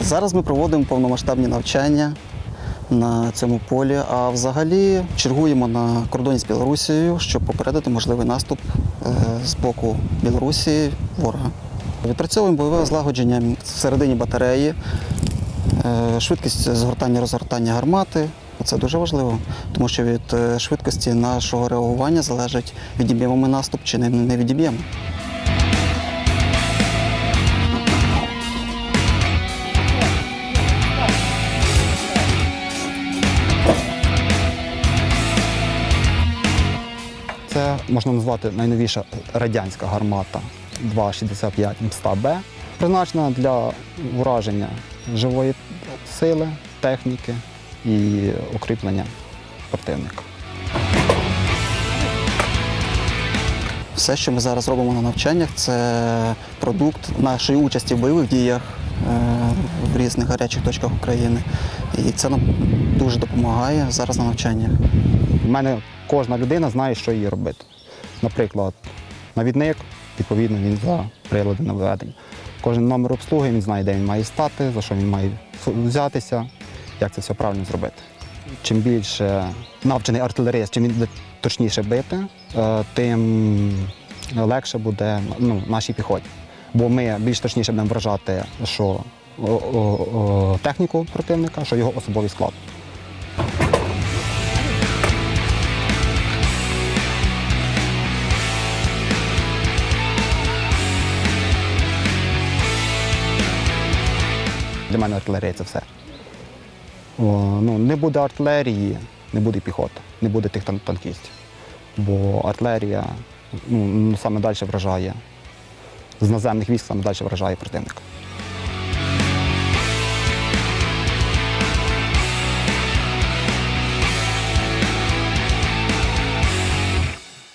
Зараз ми проводимо повномасштабні навчання на цьому полі, а взагалі чергуємо на кордоні з Білорусією, щоб попередити можливий наступ е, з боку Білорусі ворога. Відпрацьовуємо бойове злагодження всередині батареї, е, швидкість згортання розгортання гармати. Це дуже важливо, тому що від е, швидкості нашого реагування залежить, відіб'ємо ми наступ чи не, не відіб'ємо. Це можна назвати найновіша радянська гармата 2,65 МСТА-Б, призначена для ураження живої сили, техніки і укріплення противника. Все, що ми зараз робимо на навчаннях, це продукт нашої участі в бойових діях е, в різних гарячих точках України. І це нам дуже допомагає зараз на навчаннях. У мене кожна людина знає, що їй робити. Наприклад, навідник, відповідно, він за прилади наведення. Кожен номер обслуги він знає, де він має стати, за що він має взятися, як це все правильно зробити. Чим більше навчений артилерист, чим він буде точніше бити, е, тим легше буде ну, нашій піхоті. Бо ми більш точніше будемо вражати, що о, о, о, техніку противника, що його особовий склад. Для мене артилерія це все. О, ну, не буде артилерії, не буде піхоти, не буде тих тан- танкістів. Бо артилерія ну, саме далі вражає, з наземних військ саме далі вражає противника.